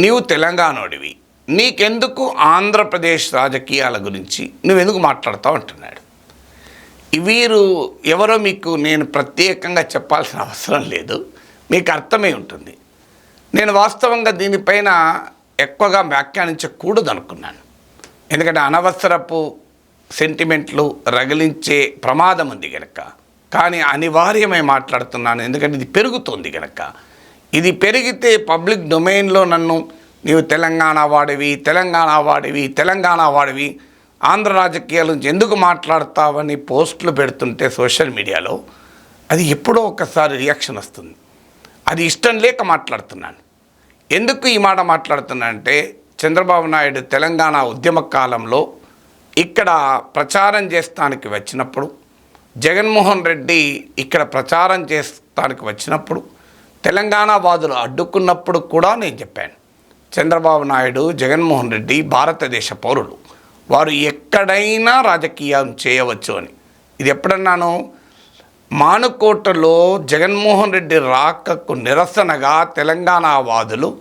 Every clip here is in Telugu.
నీవు తెలంగాణోడివి. నీకెందుకు ఆంధ్రప్రదేశ్ రాజకీయాల గురించి నువ్వెందుకు మాట్లాడతావు అంటున్నాడు. వీరు ఎవరో మీకు నేను ప్రత్యేకంగా చెప్పాల్సిన అవసరం లేదు. మీకు అర్థమై ఉంటుంది. నేను వాస్తవంగా దీనిపైన ఎక్కువగా వ్యాఖ్యానించకూడదు అనుకున్నాను ఎందుకంటే అనవసరపు సెంటిమెంట్లు రగిలించే ప్రమాదం ఉంది కనుక కానీ అనివార్యమై మాట్లాడుతున్నాను. ఎందుకంటే ఇది పెరుగుతుంది కనుక ఇది పెరిగితే పబ్లిక్ డొమైన్లో నన్ను నీవు తెలంగాణ వాడివి తెలంగాణ వాడివి తెలంగాణ వాడివి ఆంధ్ర రాజకీయాల నుంచి ఎందుకు మాట్లాడతావని పోస్టులు పెడుతుంటే సోషల్ మీడియాలో అది ఎప్పుడో ఒకసారి రియాక్షన్ వస్తుంది. అది ఇష్టం లేక మాట్లాడుతున్నాను. ఎందుకు ఈ మాట మాట్లాడుతున్నా అంటే చంద్రబాబు నాయుడు తెలంగాణ ఉద్యమ కాలంలో ఇక్కడ ప్రచారం చేస్తానికి వచ్చినప్పుడు జగన్మోహన్ రెడ్డి ఇక్కడ ప్రచారం చేస్తానికి వచ్చినప్పుడు తెలంగాణ వాదులు అడ్డుకున్నప్పుడు కూడా నేను చెప్పాను. చంద్రబాబు నాయుడు జగన్మోహన్ రెడ్డి భారతదేశ పౌరులు. వారు ఎక్కడైనా రాజకీయం చేయవచ్చు అని. ఇది ఎప్పుడన్నాను? మానుకోటలో జగన్మోహన్ రెడ్డి రాకకు నిరసనగా తెలంగాణ వాదులు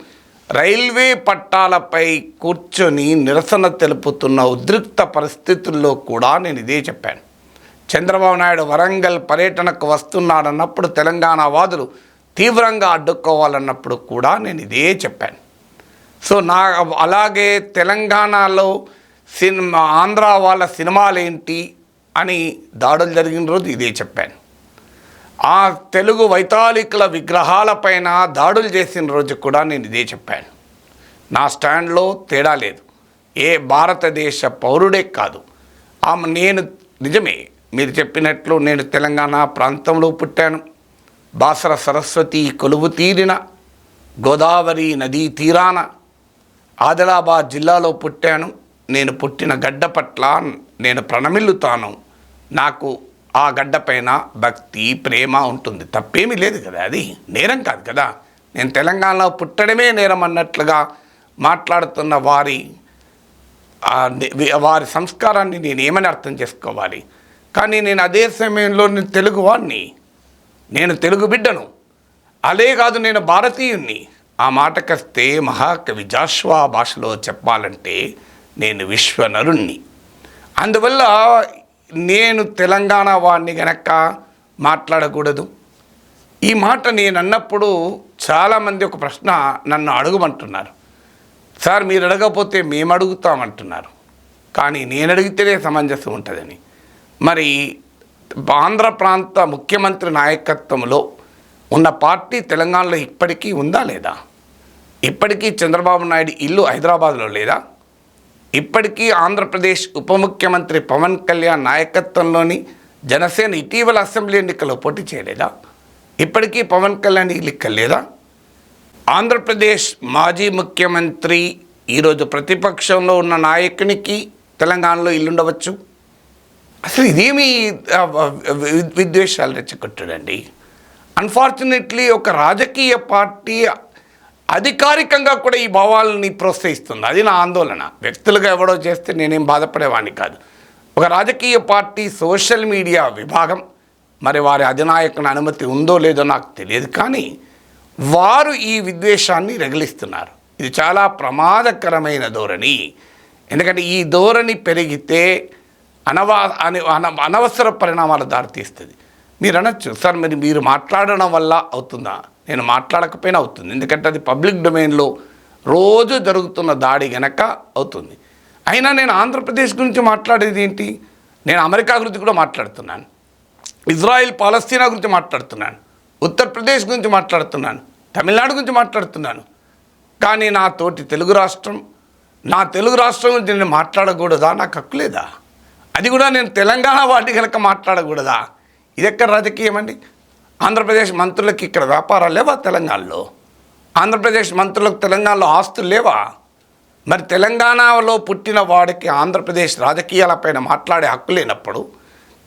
రైల్వే పట్టాలపై కూర్చొని నిరసన తెలుపుతున్న ఉద్రిక్త పరిస్థితుల్లో కూడా నేను ఇదే చెప్పాను. చంద్రబాబు నాయుడు వరంగల్ పర్యటనకు వస్తున్నాడన్నప్పుడు తెలంగాణ వాదులు తీవ్రంగా అడ్డుకోవాలన్నప్పుడు కూడా నేను ఇదే చెప్పాను. సో నా అలాగే తెలంగాణలో సినిమా ఆంధ్ర వాళ్ళ సినిమాలు ఏంటి అని దాడులు జరిగిన రోజు ఇదే చెప్పాను. ఆ తెలుగు వైతాళికుల విగ్రహాలపైన దాడులు చేసిన రోజు కూడా నేను ఇదే చెప్పాను. నా స్టాండ్లో తేడా లేదు. ఏ భారతదేశ పౌరుడే కాదు. ఆమె నేను నిజమే మీరు చెప్పినట్లు నేను తెలంగాణ ప్రాంతంలో పుట్టాను. బాసర సరస్వతి కొలువు తీరిన గోదావరి నదీ తీరాన ఆదిలాబాద్ జిల్లాలో పుట్టాను. నేను పుట్టిన గడ్డ పట్ల నేను ప్రణమిల్లుతాను. నాకు ఆ గడ్డపైన భక్తి ప్రేమ ఉంటుంది. తప్పేమీ లేదు కదా అది? నేరం కాదు కదా? నేను తెలంగాణలో పుట్టడమే నేరం అన్నట్లుగా మాట్లాడుతున్న వారి వారి సంస్కారాన్ని నేను ఏమని అర్థం చేసుకోవాలి? కానీ నేను అదే సమయంలో నేను తెలుగువాడిని నేను తెలుగు బిడ్డను. అదే కాదు నేను భారతీయుణ్ణి. ఆ మాటకస్తే మహాకవి జాష్వా భాషలో చెప్పాలంటే నేను విశ్వనరుణ్ణి. అందువల్ల నేను తెలంగాణ వాడిని గనక మాట్లాడకూడదు. ఈ మాట నేను అన్నప్పుడు చాలామంది ఒక ప్రశ్న నన్ను అడగమంటున్నారు. సార్ మీరు అడగకపోతే మేము అడుగుతామంటున్నారు కానీ నేను అడిగితేనే సమంజసం ఉంటుందని. మరి ఆంధ్ర ప్రాంత ముఖ్యమంత్రి నాయకత్వంలో ఉన్న పార్టీ తెలంగాణలో ఇప్పటికీ ఉందా లేదా? ఇప్పటికీ చంద్రబాబు నాయుడు ఇల్లు హైదరాబాద్లో లేదా? ఇప్పటికీ ఆంధ్రప్రదేశ్ ఉప ముఖ్యమంత్రి పవన్ కళ్యాణ్ నాయకత్వంలోని జనసేన ఇటీవల అసెంబ్లీ ఎన్నికల్లో పోటీ చేయలేదా? ఇప్పటికీ పవన్ కళ్యాణ్ ఇల్లు లేదా? ఆంధ్రప్రదేశ్ మాజీ ముఖ్యమంత్రి ఈరోజు ప్రతిపక్షంలో ఉన్న నాయకునికి తెలంగాణలో ఇల్లుండవచ్చు. అసలు ఇదేమి విద్వేషాలు రెచ్చగొట్టడండి? అన్ఫార్చునేట్లీ ఒక రాజకీయ పార్టీ అధికారికంగా కూడా ఈ భావాలని ప్రోత్సహిస్తుంది. అది నా ఆందోళన. వ్యక్తులుగా ఎవడో చేస్తే నేనేం బాధపడేవాడిని కాదు. ఒక రాజకీయ పార్టీ సోషల్ మీడియా విభాగం మరి వారి అధినాయకుని అనుమతి ఉందో లేదో నాకు తెలియదు కానీ వారు ఈ విద్వేషాన్ని రగిలిస్తున్నారు. ఇది చాలా ప్రమాదకరమైన ధోరణి. ఎందుకంటే ఈ ధోరణి పెరిగితే అనవా అని అన అనవసర పరిణామాలు దారితీస్తుంది. మీరు అనొచ్చు సార్ మరి మీరు మాట్లాడడం వల్ల అవుతుందా? నేను మాట్లాడకపోయినా అవుతుంది. ఎందుకంటే అది పబ్లిక్ డొమైన్లో రోజు జరుగుతున్న దాడి గనక అవుతుంది. అయినా నేను ఆంధ్రప్రదేశ్ గురించి మాట్లాడేది ఏంటి? నేను అమెరికా గురించి కూడా మాట్లాడుతున్నాను. ఇజ్రాయిల్ పాలస్తీనా గురించి మాట్లాడుతున్నాను. ఉత్తరప్రదేశ్ గురించి మాట్లాడుతున్నాను. తమిళనాడు గురించి మాట్లాడుతున్నాను. కానీ నా తోటి తెలుగు రాష్ట్రం నా తెలుగు రాష్ట్రం గురించి నేను మాట్లాడకూడదా? నాకు హక్కు లేదా? అది కూడా నేను తెలంగాణ వాటి కనుక మాట్లాడకూడదా? ఇది ఎక్కడ రాజకీయం అండి? ఆంధ్రప్రదేశ్ మంత్రులకి ఇక్కడ వ్యాపారాలు లేవా తెలంగాణలో? ఆంధ్రప్రదేశ్ మంత్రులకు తెలంగాణలో ఆస్తులు లేవా? మరి తెలంగాణలో పుట్టిన వాడికి ఆంధ్రప్రదేశ్ రాజకీయాలపైన మాట్లాడే హక్కు లేనప్పుడు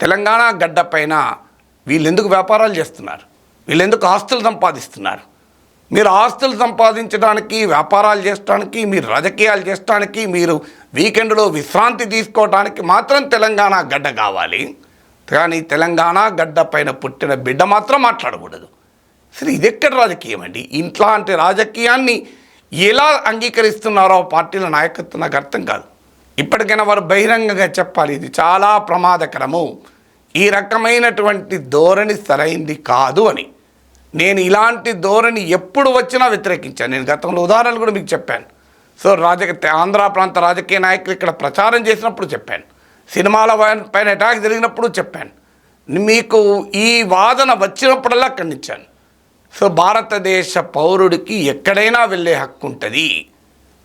తెలంగాణ గడ్డపైన వీళ్ళెందుకు వ్యాపారాలు చేస్తున్నారు? వీళ్ళెందుకు ఆస్తులు సంపాదిస్తున్నారు? మీరు ఆస్తులు సంపాదించడానికి వ్యాపారాలు చేసడానికి మీరు రాజకీయాలు చేసడానికి మీరు వీకెండ్లో విశ్రాంతి తీసుకోవడానికి మాత్రం తెలంగాణ గడ్డ కావాలి. కానీ తెలంగాణ గడ్డ పైన పుట్టిన బిడ్డ మాత్రం మాట్లాడకూడదు. సరే ఇది ఎక్కడ రాజకీయం అండి? ఇట్లాంటి రాజకీయాన్ని ఎలా అంగీకరిస్తున్నారో ఆ పార్టీల నాయకత్వం నాకు అర్థం కాదు. ఇప్పటికైనా వారు బహిరంగంగా చెప్పాలి ఇది చాలా ప్రమాదకరము. ఈ రకమైనటువంటి ధోరణి సరైంది కాదు అని. నేను ఇలాంటి ధోరణి ఎప్పుడు వచ్చినా వ్యతిరేకించాను. నేను గతంలో ఉదాహరణలు కూడా మీకు చెప్పాను. సో రాజకీయ ఆంధ్ర ప్రాంత రాజకీయ నాయకులు ఇక్కడ ప్రచారం చేసినప్పుడు చెప్పాను. సినిమాల పైన- పైన అటాక్ జరిగినప్పుడు చెప్పాను. మీకు ఈ వాదన వచ్చినప్పుడల్లా ఖండించాను. సో భారతదేశ పౌరుడికి ఎక్కడైనా వెళ్ళే హక్కు ఉంటుంది.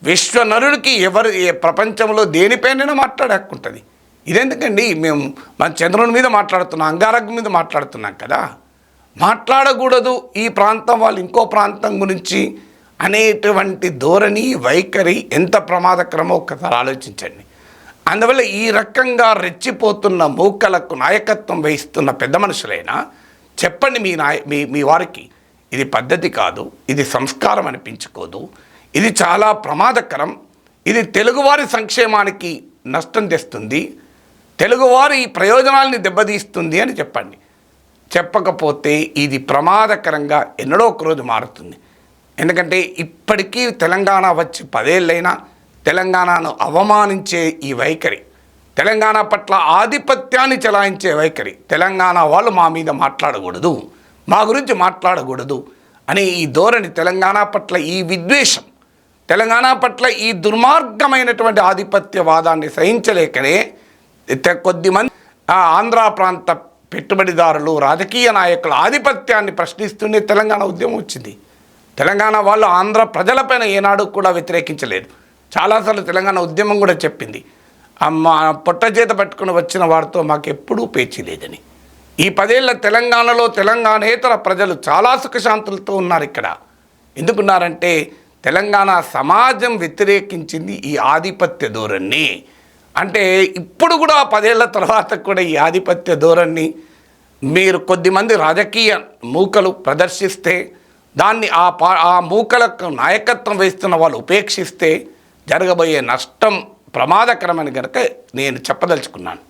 విశ్వనరుడికి ఎవరు ఏ ప్రపంచంలో దేనిపైనైనా మాట్లాడే హక్కు ఉంటుంది. ఇదెందుకండి? మేము మన చంద్రుని మీద మాట్లాడుతున్నాం అంగారకం మీద మాట్లాడుతున్నాం కదా. మాట్లాడకూడదు. ఈ ప్రాంతం వాళ్ళు ఇంకో ప్రాంతం గురించి అనేటువంటి ధోరణి వైఖరి ఎంత ప్రమాదకరమో ఒకసారి ఆలోచించండి. అందువల్ల ఈ రకంగా రెచ్చిపోతున్న మూకలకు నాయకత్వం వహిస్తున్న పెద్ద మనుషులైనా చెప్పండి మీ నాయ మీ మీ వారికి ఇది పద్ధతి కాదు ఇది సంస్కారం అనిపించుకోదు ఇది చాలా ప్రమాదకరం ఇది తెలుగువారి సంక్షేమానికి నష్టం తెస్తుంది తెలుగువారి ప్రయోజనాల్ని దెబ్బతీస్తుంది అని చెప్పండి. చెప్పకపోతే ఇది ప్రమాదకరంగా ఎన్నడో ఒక రోజు మారుతుంది. ఎందుకంటే ఇప్పటికీ తెలంగాణ వచ్చి పదేళ్ళైనా తెలంగాణను అవమానించే ఈ వైఖరి తెలంగాణ పట్ల ఆధిపత్యాన్ని చెలాయించే వైఖరి తెలంగాణ వాళ్ళు మా మీద మాట్లాడకూడదు మా గురించి మాట్లాడకూడదు అనే ఈ ధోరణి తెలంగాణ పట్ల ఈ విద్వేషం తెలంగాణ పట్ల ఈ దుర్మార్గమైనటువంటి ఆధిపత్యవాదాన్ని సహించలేకనే కొద్దిమంది ఆ ఆంధ్ర ప్రాంత పెట్టుబడిదారులు రాజకీయ నాయకుల ఆధిపత్యాన్ని ప్రశ్నిస్తూనే తెలంగాణ ఉద్యమం వచ్చింది. తెలంగాణ వాళ్ళు ఆంధ్ర ప్రజలపైన ఏనాడు కూడా వ్యతిరేకించలేదు. చాలాసార్లు తెలంగాణ ఉద్యమం కూడా చెప్పింది. అమ్మ పొట్ట చేత పట్టుకుని వచ్చిన వారితో మాకు ఎప్పుడూ పేచీ లేదని. ఈ పదేళ్ళ తెలంగాణలో తెలంగాణేతర ప్రజలు చాలా సుఖశాంతులతో ఉన్నారు ఇక్కడ. ఎందుకున్నారంటే తెలంగాణ సమాజం వ్యతిరేకించింది ఈ ఆధిపత్య ధోరణి. అంటే ఇప్పుడు కూడా పదేళ్ళ తర్వాత కూడా ఈ ఆధిపత్య ధోరణి మీరు కొద్దిమంది రాజకీయ మూకలు ప్రదర్శిస్తే దాన్ని ఆ పా ఆ మూకలకు నాయకత్వం వహిస్తున్న వాళ్ళు ఉపేక్షిస్తే జరగబోయే నష్టం ప్రమాదకరమని కనుక నేను చెప్పదలుచుకున్నాను.